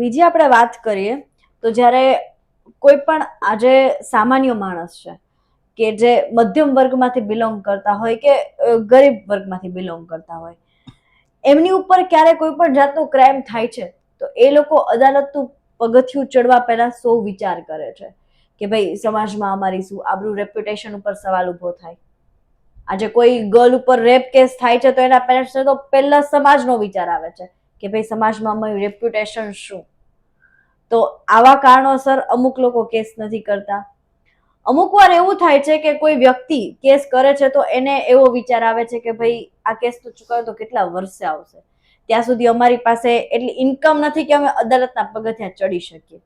બીજી આપણે વાત કરીએ તો જ્યારે કોઈ પણ આજે સામાન્ય માણસ છે કે જે મધ્યમ વર્ગમાંથી બિલોંગ કરતા હોય કે ગરીબ વર્ગમાંથી બિલોંગ કરતા હોય, એમની ઉપર ક્યારે કોઈ પણ જાતનો ક્રાઇમ થાય છે, તો એ લોકો અદાલતનું પગથિયું ચડવા પહેલા સૌ વિચાર કરે છે કે ભાઈ, સમાજમાં અમારી શું આબરૂ રેપ્યુટેશન ઉપર સવાલ ઊભો થાય. આજે કોઈ ગર્લ ઉપર રેપ કેસ થાય છે તો એના પેરેન્ટ્સને તો પહેલા સમાજનો વિચાર આવે છે. કે ભાઈ સમાજમાં અમારું રેપ્યુટેશન શું? તો આવા કારણોસર અમુક લોકો કેસ નથી કરતા. અમુક વાર એવું થાય છે કે કોઈ વ્યક્તિ કેસ કરે છે તો એને એવો વિચાર આવે છે કે ભાઈ, આ કેસ તો ચૂકવ્યો તો કેટલા વર્ષે આવશે? ત્યાં સુધી અમારી પાસે એટલી ઇન્કમ નથી કે અમે અદાલતના પગથિયાં ચડી શકીએ.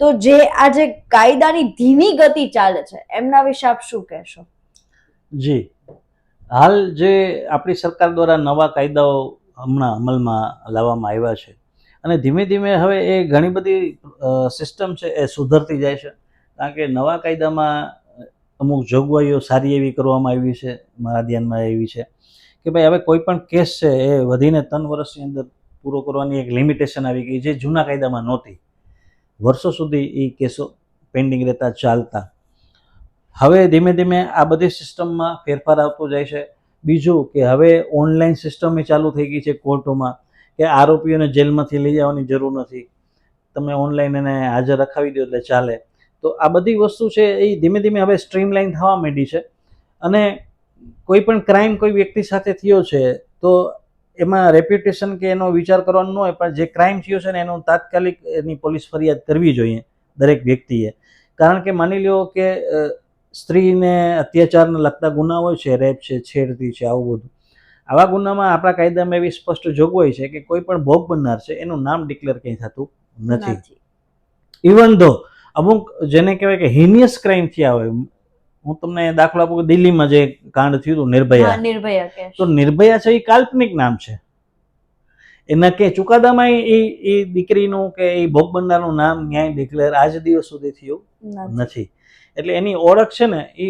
તો જે આ જે કાયદાની ધીમી ગતિ ચાલે છે, એમના વિશે આપ શું કહેશો? જી. હાલ જે આપણી સરકાર દ્વારા નવા કાયદાઓ હમણાં અમલમાં લાવવામાં આવ્યા છે. અને ધીમે ધીમે હવે એ ઘણી બધી સિસ્ટમ છે એ સુધરતી જાય છે. કારણ કે નવા કાયદામાં અમુક જોગવાઈઓ સારી એવી કરવામાં આવી છે, મારા ધ્યાનમાં એવી છે. કે ભાઈ હવે કોઈ પણ કેસ છે એ વધીને ત્રણ વર્ષની અંદર પૂરો કરવાની એક લિમિટેશન આવી ગઈ જે જૂના કાયદામાં નહોતી. વર્ષો સુધી એ કેસો પેન્ડિંગ રહેતા ચાલતા. હવે ધીમે ધીમે આ બધી સિસ્ટમમાં ફેરફાર આવતો જાય છે. બીજું કે હવે ઓનલાઈન સિસ્ટમ ચાલુ થઈ ગઈ છે કોર્ટોમાં કે આરોપીઓને જેલમાંથી લઈ જવાની જરૂર નથી. તમે ઓનલાઈન એને હાજર રખાવી દો એટલે ચાલે. તો આ બધી વસ્તુ છે એ ધીમે ધીમે હવે સ્ટ્રીમલાઈન થવા માંડી છે. અને કોઈ પણ ક્રાઇમ કોઈ વ્યક્તિ સાથે થયો છે, તો એમાં રેપ્યુટેશન કે એનો વિચાર કરવાનો ન હોય, પણ જે ક્રાઇમ થયો છે ને એનું તાત્કાલિક એની પોલીસ ફરિયાદ કરવી જોઈએ દરેક વ્યક્તિએ. કારણ કે માની લ્યો કે સ્ત્રીને અત્યાચારને લગતા ગુના હોય છે રેપ છે છેડતી છે આવું બધું. આવા ગુનામાં આપણા કાયદામાં એવી સ્પષ્ટ જોગવાઈ છે કે કોઈ પણ ભોગ બનનાર છે એનું નામ ડિક્લેર કંઈ થતું નથી. ઇવન ધો અમુક જેને કહેવાય કે હિનિયસ ક્રાઇમ થયા હોય હું તમને દાખલો આપું કે દિલ્હીમાં જે કાંડ થયું હતું નિર્ભયા. નિર્ભયા તો નિર્ભયા છે એ કાલ્પનિક નામ છે. એના કે ચુકાદામાં એ એ દીકરીનું કે એ ભોગ બનનારનું નામ ન્યાય ડિક્લેર આજ દિવસ સુધી થયું નથી. નથી. એટલે એની ઓળખ છે ને એ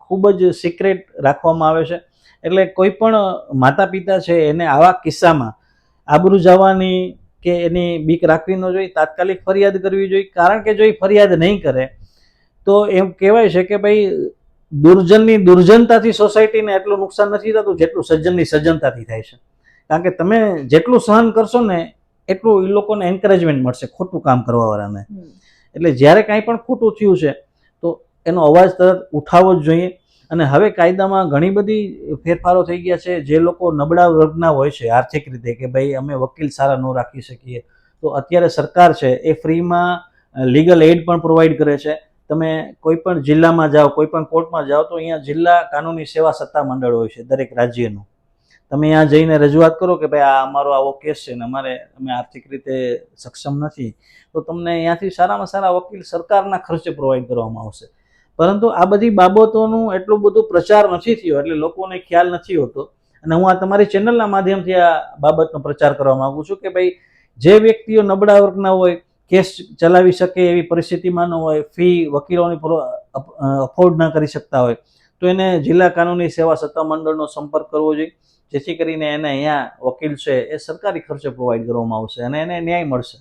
ખૂબ જ સિક્રેટ રાખવામાં આવે છે. એટલે કોઈ પણ માતા પિતા છે એને આવા કિસ્સામાં આબરૂ જવાની કે એની બીક રાખવી ન જોઈએ તાત્કાલિક ફરિયાદ કરવી જોઈએ. કારણ કે જો એ ફરિયાદ નહીં કરે તો એમ કહેવાય છે કે ભાઈ દુર્જનની દુર્જનતાથી સોસાયટીને એટલું નુકસાન નથી થતું જેટલું સજ્જનની સજ્જનતાથી થાય છે. કારણ કે તમે જેટલું સહન કરશો ને એટલું એ લોકોને એન્કરેજમેન્ટ મળશે ખોટું કામ કરવાવાળાને. એટલે જ્યારે કાંઈ પણ ખોટું થયું છે તો એનો અવાજ તરત ઉઠાવવો જ જોઈએ. અને હવે કાયદામાં ઘણી બધી ફેરફારો થઈ ગયા છે. જે લોકો નબળા વર્ગના હોય છે આર્થિક રીતે કે ભાઈ અમે વકીલ સારા ન રાખી શકીએ. તો અત્યારે સરકાર છે એ ફ્રીમાં લીગલ એડ પણ પ્રોવાઈડ કરે છે. તમે કોઈ પણ જિલ્લામાં જાઓ કોઈ પણ કોર્ટમાં જાઓ તો અહીંયા જિલ્લા કાનૂની સેવા સત્તા મંડળ હોય છે દરેક રાજ્યનું. તમે ત્યાં જઈને રજૂઆત કરો કે ભાઈ આ અમારો આવો કેસ છે ને અમારે અમે આર્થિક રીતે સક્ષમ નથી, તો તમને અહીંયાથી સારામાં સારા વકીલ સરકારના ખર્ચે પ્રોવાઈડ કરવામાં આવશે. પરંતુ આ બધી બાબતોનું એટલું બધું પ્રચાર નથી થયો, એટલે લોકોને ખ્યાલ નથી હોતો. અને હું આ તમારી ચેનલના માધ્યમથી આ બાબતનો પ્રચાર કરવા માગું છું કે ભાઈ, જે વ્યક્તિઓ નબળા વર્ગના હોય, કેસ ચલાવી શકે એવી પરિસ્થિતિમાં ન હોય, ફી વકીલોની અફોર્ડ ન કરી શકતા હોય, તો એને જિલ્લા કાનૂની સેવા સત્તા મંડળનો સંપર્ક કરવો જોઈએ. જેથી કરીને એને અહીંયા વકીલ છે એ સરકારી ખર્ચે પ્રોવાઈડ કરવામાં આવશે અને એને ન્યાય મળશે.